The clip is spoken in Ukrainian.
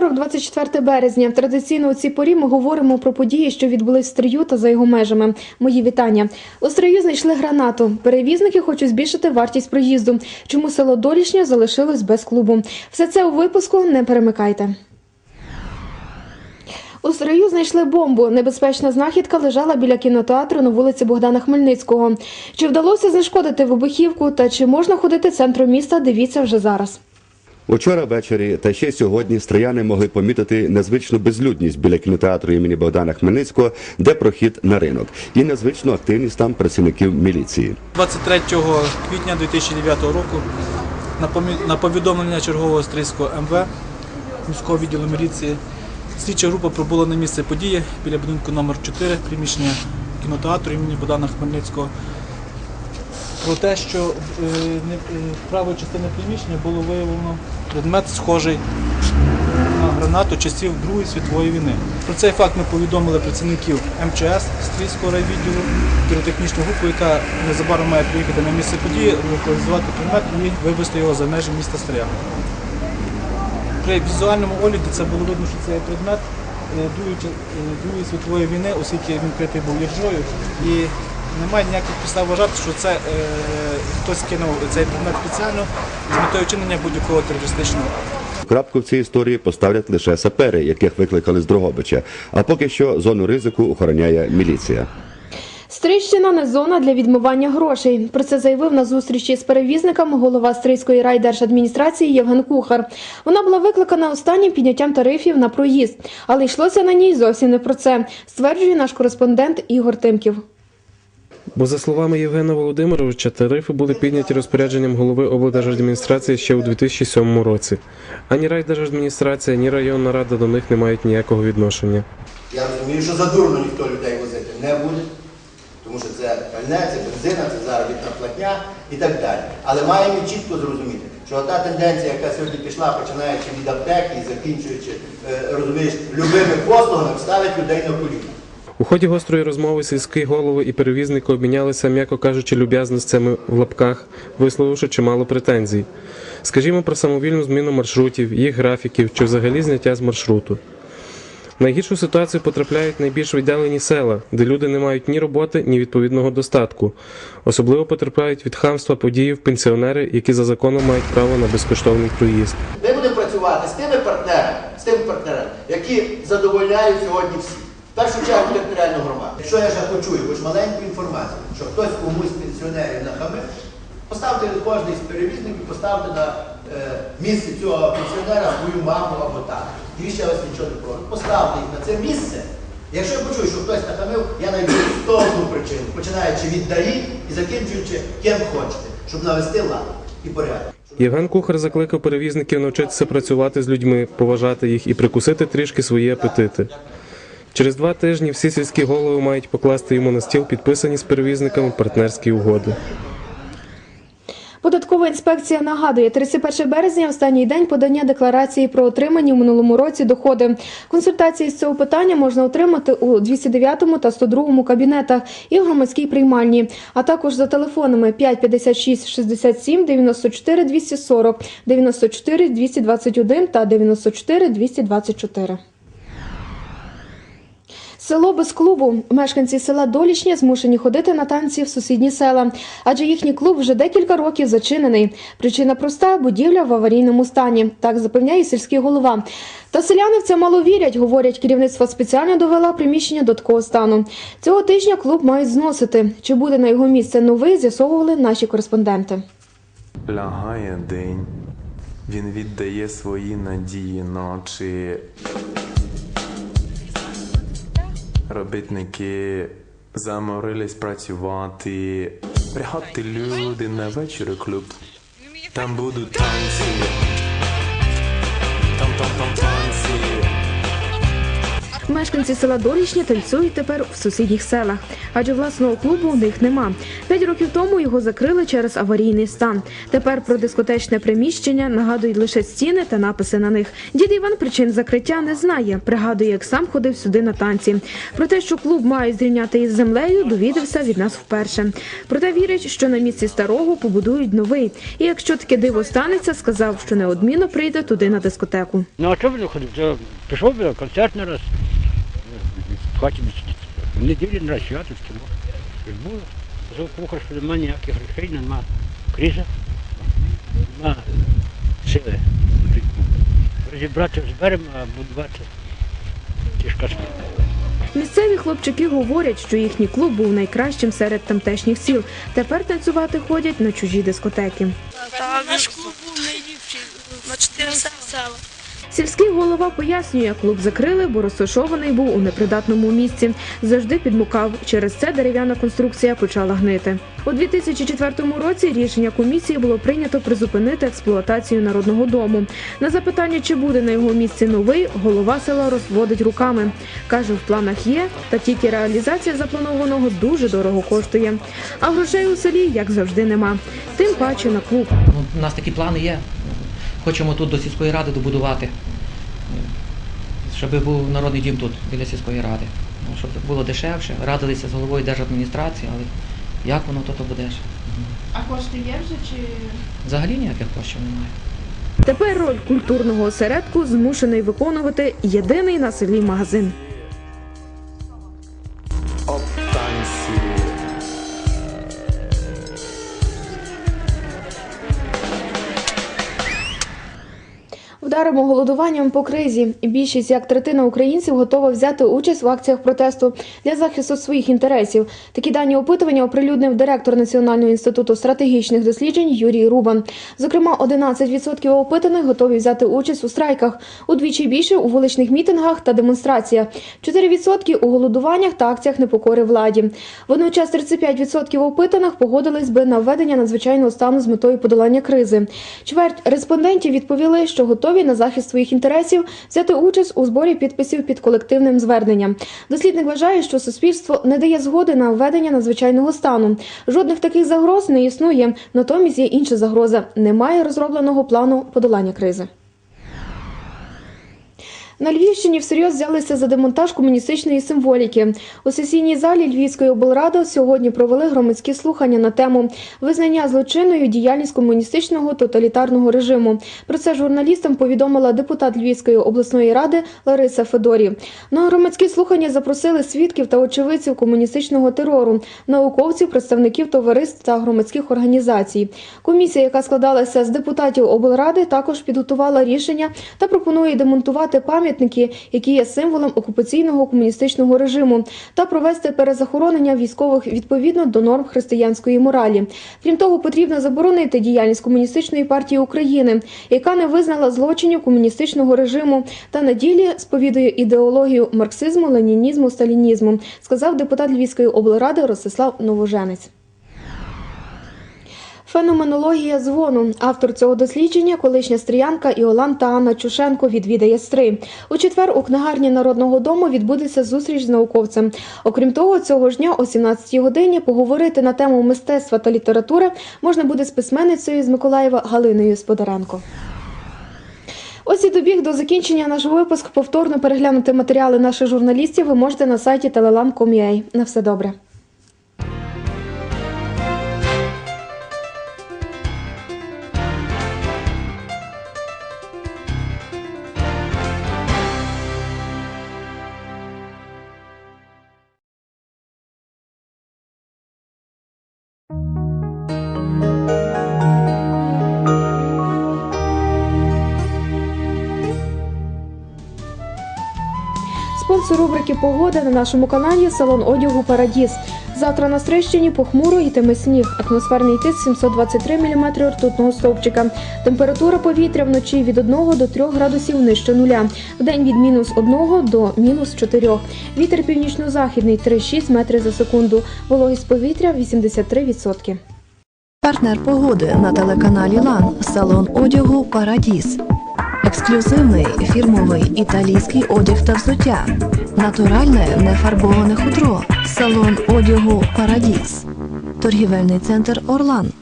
вівторок, 24 березня. Традиційно у цій порі ми говоримо про події, що відбулись в Стрию та за його межами. Мої вітання. У Стрию знайшли гранату. Перевізники хочуть збільшити вартість проїзду. Чому село Долішня залишилось без клубу? Все це у випуску. Не перемикайте. У Стрию знайшли бомбу. Небезпечна знахідка лежала біля кінотеатру на вулиці Богдана Хмельницького. Чи вдалося знешкодити вибухівку та чи можна ходити центром міста? Дивіться вже зараз. Учора ввечері та ще сьогодні стрияни могли помітити незвичну безлюдність біля кінотеатру імені Богдана Хмельницького, де прохід на ринок, і незвичну активність там працівників міліції. 23 квітня 2009 року на повідомлення чергового стрийського МВ міського відділу міліції слідча група прибула на місце події біля будинку номер 4 приміщення кінотеатру імені Богдана Хмельницького. Про те, що е, не- е, правої частини приміщення було виявлено предмет схожий на гранату часів Другої світової війни. Про цей факт ми повідомили працівників МЧС Стрийського райвідділу, піротехнічну групу, яка незабаром має приїхати на місце події, локалізувати предмет і вивезти його за межі міста Стрия. При візуальному огляді це було видно, що це є предмет е, е, Другої світової війни, оскільки він критий був іржою. І немає ніяких підстав вважати, що це е, хтось кинув цей предмет спеціально з метою вчинення будь-якого терористичного акту. Крапку в цій історії поставлять лише сапери, яких викликали з Дрогобича. А поки що зону ризику охороняє міліція. Стрийщина не зона для відмивання грошей. Про це заявив на зустрічі з перевізниками голова Стрийської райдержадміністрації Євген Кухар. Вона була викликана останнім підняттям тарифів на проїзд, але йшлося на ній зовсім не про це, стверджує наш кореспондент Ігор Тимків. Бо за словами Євгена Володимировича, тарифи були підняті розпорядженням голови облдержадміністрації ще у 2007 році. Ані райдержадміністрація, ні районна рада до них не мають ніякого відношення. Я розумію, що задурно ніхто людей возити не буде, тому що це пальне, це бензина, це заробітна платня і так далі. Але маємо чітко зрозуміти, що та тенденція, яка сьогодні пішла, починаючи від аптеки і закінчуючи, е, розумієш, любими послугами, ставить людей на коліна. У ході гострої розмови сільські голови і перевізники обмінялися, м'яко кажучи, люб'язностями в лапках, висловивши чимало претензій. Скажімо про самовільну зміну маршрутів, їх графіків чи взагалі зняття з маршруту. Найгіршу ситуацію потрапляють найбільш віддалені села, де люди не мають ні роботи, ні відповідного достатку. Особливо потерпають від хамства подіїв пенсіонери, які за законом мають право на безкоштовний проїзд. Ми будемо працювати з тими партнерами, з тими партнерами, які задовольняють сьогодні всі. Першу чергу територіальну громаду. Якщо я ще почую хоч маленьку інформацію, що хтось комусь пенсіонерів нахамив, поставте кожний з перевізників, поставте на е, місце цього пенсіонера свою маму або тата. І ще вас нічого не прошу. Поставте їх на це місце. Якщо я почую, що хтось нахамив, я знайду 100 одну причину, починаючи від дарі і закінчуючи ким хочете, щоб навести лад і порядок. Євген Кухар закликав перевізників навчитися працювати з людьми, поважати їх і прикусити трішки свої апетити. Через два тижні всі сільські голови мають покласти йому на стіл підписані з перевізниками партнерські угоди. Податкова інспекція нагадує, 31 березня останній день подання декларації про отримані у минулому році доходи. Консультації з цього питання можна отримати у 209 та 102 кабінетах і в громадській приймальні, а також за телефонами 5 56 67 94 240, 94 221 та 94 224. Село без клубу. Мешканці села Долішня змушені ходити на танці в сусідні села, адже їхній клуб вже декілька років зачинений. Причина проста будівля в аварійному стані. Так запевняє сільський голова. Та селяни в це мало вірять. Говорять, керівництво спеціально довела приміщення до такого стану. Цього тижня клуб мають зносити. Чи буде на його місце новий, з'ясовували наші кореспонденти. Лягає день, він віддає свої надії ночі. Робітники заморились працювати. Приходьте люди на вечір клуб. Там будуть танці. Там там там танці. Мешканці села Долішні танцюють тепер в сусідніх селах, адже власного клубу у них нема. П'ять років тому його закрили через аварійний стан. Тепер про дискотечне приміщення нагадують лише стіни та написи на них. Дід Іван причин закриття не знає. Пригадує, як сам ходив сюди на танці. Про те, що клуб має зрівняти із землею, довідався від нас вперше. Проте вірить, що на місці старого побудують новий. І якщо таке диво станеться, сказав, що неодмінно прийде туди на дискотеку. Ну а ви ходив? Пішов на концерт не раз. В хаті в неділі не раз свято з кіно. Як було. Зовкуха, що нема ніяких грошей, нема криза, нема сили. Розібрати зберемо, а будувати тяжка справа. Місцеві хлопчики говорять, що їхній клуб був найкращим серед тамтешніх сіл. Тепер танцювати ходять на чужі дискотеки. Та наш клуб був найліпший на чотири села. Сільський голова пояснює, клуб закрили, бо розташований був у непридатному місці. Завжди підмукав. Через це дерев'яна конструкція почала гнити. У 2004 році рішення комісії було прийнято призупинити експлуатацію народного дому. На запитання, чи буде на його місці новий, голова села розводить руками. Каже, в планах є, та тільки реалізація запланованого дуже дорого коштує. А грошей у селі, як завжди, нема. Тим паче на клуб. Ну, у нас такі плани є. Хочемо тут до сільської ради добудувати, щоб був народний дім тут, біля сільської ради. Ну, Щоб було дешевше. Радилися з головою держадміністрації, але як воно то, то буде ж. А кошти є вже чи Взагалі ніяких коштів немає. Тепер роль культурного осередку змушений виконувати єдиний на селі магазин. Вдаримо голодуванням по кризі. Більшість як третина українців готова взяти участь в акціях протесту для захисту своїх інтересів. Такі дані опитування оприлюднив директор Національного інституту стратегічних досліджень Юрій Рубан. Зокрема, 11% опитаних готові взяти участь у страйках, удвічі більше у вуличних мітингах та демонстраціях, 4% у голодуваннях та акціях непокори владі. Водночас 35% опитаних погодились би на введення надзвичайного стану з метою подолання кризи. Чверть респондентів відповіли, що готові на захист своїх інтересів взяти участь у зборі підписів під колективним зверненням. Дослідник вважає, що суспільство не дає згоди на введення надзвичайного стану. Жодних таких загроз не існує. Натомість є інша загроза: немає розробленого плану подолання кризи. На Львівщині всерйоз взялися за демонтаж комуністичної символіки. У сесійній залі Львівської облради сьогодні провели громадські слухання на тему визнання злочинною діяльність комуністичного тоталітарного режиму. Про це журналістам повідомила депутат Львівської обласної ради Лариса Федорі. На громадські слухання запросили свідків та очевидців комуністичного терору, науковців, представників товариств та громадських організацій. Комісія, яка складалася з депутатів облради, також підготувала рішення та пропонує демонтувати пам'ятники, які є символом окупаційного комуністичного режиму, та провести перезахоронення військових відповідно до норм християнської моралі. Крім того, потрібно заборонити діяльність комуністичної партії України, яка не визнала злочинів комуністичного режиму та на ділі сповідує ідеологію марксизму, ленінізму, сталінізму, сказав депутат Львівської облради Ростислав Новоженець. Феноменологія дзвону. Автор цього дослідження, колишня стріянка Іолан та Анна Чушенко відвідає стри. У четвер у книгарні Народного дому відбудеться зустріч з науковцем. Окрім того, цього ж дня о 17-й годині поговорити на тему мистецтва та літератури можна буде з письменницею з Миколаєва Галиною Сподаренко. Ось і добіг до закінчення наш випуск. Повторно переглянути матеріали наших журналістів ви можете на сайті telelan.com.ua. На все добре. Спонсор рубрики Погода на нашому каналі салон одягу Парадіс. Завтра на Стрищині похмуро йтиме сніг. Атмосферний тиск 723 мм ртутного стовпчика. Температура повітря вночі від 1 до 3 градусів нижче нуля. Вдень від мінус 1 до мінус 4. Вітер північно-західний 3,6 метри за секунду. Вологість повітря 83%. Партнер погоди на телеканалі Лан. Салон одягу Парадіс. Ексклюзивний фірмовий італійський одяг та взуття, натуральне нефарбоване хутро, салон одягу Парадіс, торгівельний центр Орлан.